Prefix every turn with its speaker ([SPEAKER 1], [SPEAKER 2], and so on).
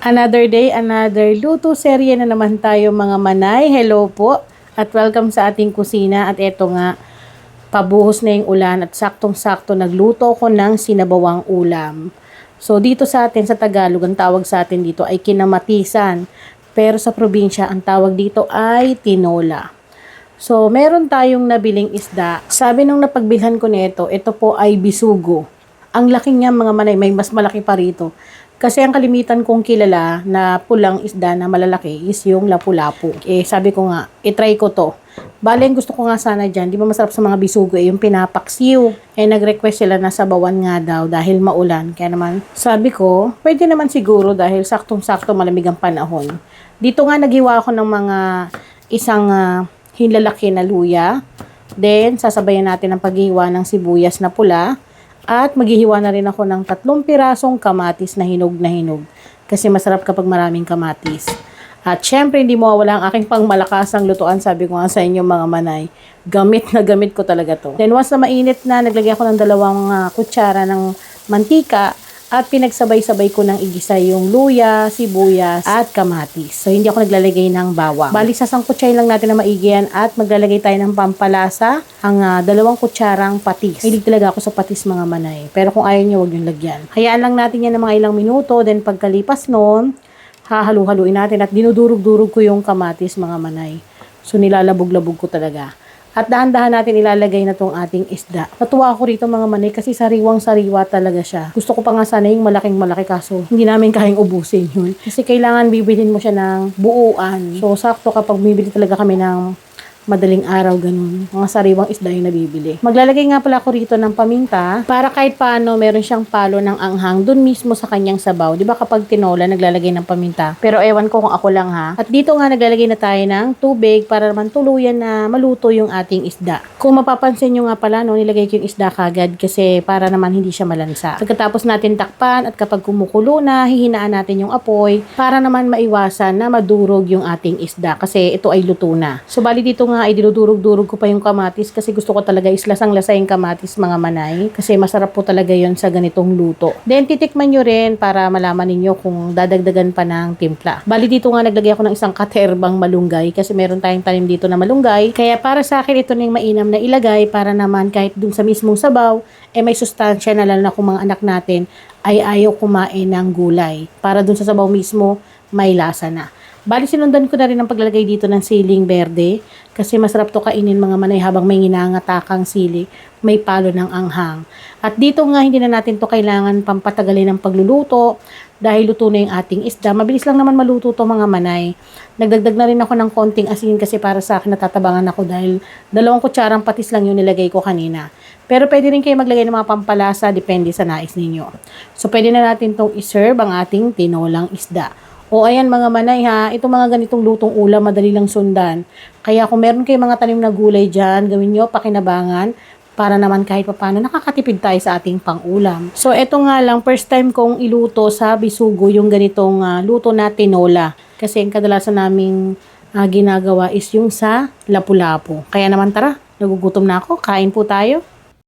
[SPEAKER 1] Another day, another luto serye na naman tayo mga manay. Hello po at welcome sa ating kusina at eto nga pabuhos na yung ulan at saktong-sakto nagluto ko ng sinabawang ulam. So dito sa atin sa Tagalog ang tawag sa atin dito ay kinamatisan. Pero sa probinsya ang tawag dito ay tinola. So meron tayong nabiling isda. Sabi nung napagbilhan ko nito, ito po ay bisugo. Ang laki niya mga manay, may mas malaki pa rito. Kasi ang kalimitan kong kilala na pulang isda na malalaki is yung lapu-lapu. Eh, sabi ko nga, itry ko to. Bale, ang gusto ko nga sana dyan, di ba masarap sa mga bisugo, eh, yung pinapaksiw. Eh, nag-request sila na sabawan nga daw dahil maulan. Kaya naman, sabi ko, pwede naman siguro dahil saktong-sakto malamig ang panahon. Dito nga naghiwa ako ng mga isang ah, hinlalaki na luya. Then, sasabayan natin ang paghiwa ng sibuyas na pula. At maghihiwa na rin ako ng tatlong pirasong kamatis na hinog na hinog. Kasi masarap kapag maraming kamatis. At syempre, hindi mawawala ang aking pangmalakasang lutuan. Sabi ko nga sa inyo mga manay, gamit na gamit ko talaga to. Then once na mainit na, naglagay ako ng dalawang ah, kutsara ng mantika at pinagsabay-sabay ko ng igisa yung luya, sibuyas, at kamatis. So, hindi ako naglalagay ng bawang. Bali, sasangkutsay lang natin na maigi yan at maglalagay tayo ng pampalasa, ang ah, dalawang kutsarang patis. Hilig talaga ako sa patis mga manay. Pero kung ayaw nyo, huwag nyo lagyan. Hayaan lang natin yan ng mga ilang minuto. Then, pagkalipas nun, hahalu-haluin natin at dinudurog-durog ko yung kamatis mga manay. So, nilalabog-labog ko talaga. At dahan-dahan natin ilalagay na tong ating isda. Natuwa ako rito mga manay kasi sariwang-sariwa talaga siya. Gusto ko pa nga sana yung malaking-malaki kaso hindi namin kayang ubusin yun. Kasi kailangan bibilhin mo siya ng buuan. So sakto kapag bibili talaga kami ng madaling araw, ganun. Mga sariwang isda yung nabibili. Maglalagay nga pala ako rito ng paminta para kahit paano meron siyang palo ng anghang dun mismo sa kanyang sabaw. Di ba kapag tinola, naglalagay ng paminta? Pero ewan ko kung ako lang ha. At dito nga naglalagay na tayo ng tubig para naman tuluyan na maluto yung ating isda. Kung mapapansin nyo nga pala, no, nilagay ko yung isda kagad kasi para naman hindi siya malansa. Pagkatapos natin takpan at kapag kumukulo na, hihinaan natin yung apoy para naman maiwasan na madurog yung ating isda kasi ito ay luto na. So bali dito nga ay dinudurog-durog ko pa yung kamatis kasi gusto ko talaga is lasang-lasa yung kamatis mga manay kasi masarap po talaga yon sa ganitong luto. Then titikman nyo rin para malaman ninyo kung dadagdagan pa ng timpla. Bali dito nga naglagay ako ng isang katerbang malunggay kasi meron tayong tanim dito na malunggay. Kaya para sa akin ito na yung mainam na ilagay para naman kahit dun sa mismong sabaw eh may sustansya na lalo na kung mga anak natin ay ayaw kumain ng gulay. Para dun sa sabaw mismo may lasa na. Bali, sinundan ko na rin ang paglalagay dito ng siling berde kasi masarap to kainin mga manay habang may nginangatakang sili, may palo ng anghang. At dito nga, hindi na natin to kailangan pampatagalin ng pagluluto dahil luto na yung ating isda. Mabilis lang naman maluto to mga manay. Nagdagdag na rin ako ng konting asin kasi para sa akin natatabangan ako dahil dalawang kutsarang patis lang yung nilagay ko kanina. Pero pwede rin kayo maglagay ng mga pampalasa depende sa nais ninyo. So pwede na natin tong iserve ang ating tinolang isda. O ayan mga manay ha, itong mga ganitong lutong ulam, madali lang sundan. Kaya kung meron kayong mga tanim na gulay dyan, gawin nyo pakinabangan para naman kahit papano nakakatipid tayo sa ating pang-ulam. So eto nga lang, first time kong iluto sa bisugo yung ganitong ah, luto na tinola. Kasi ang kadalasan naming ah, ginagawa is yung sa lapu-lapu. Kaya naman tara, nagugutom na ako, kain po tayo.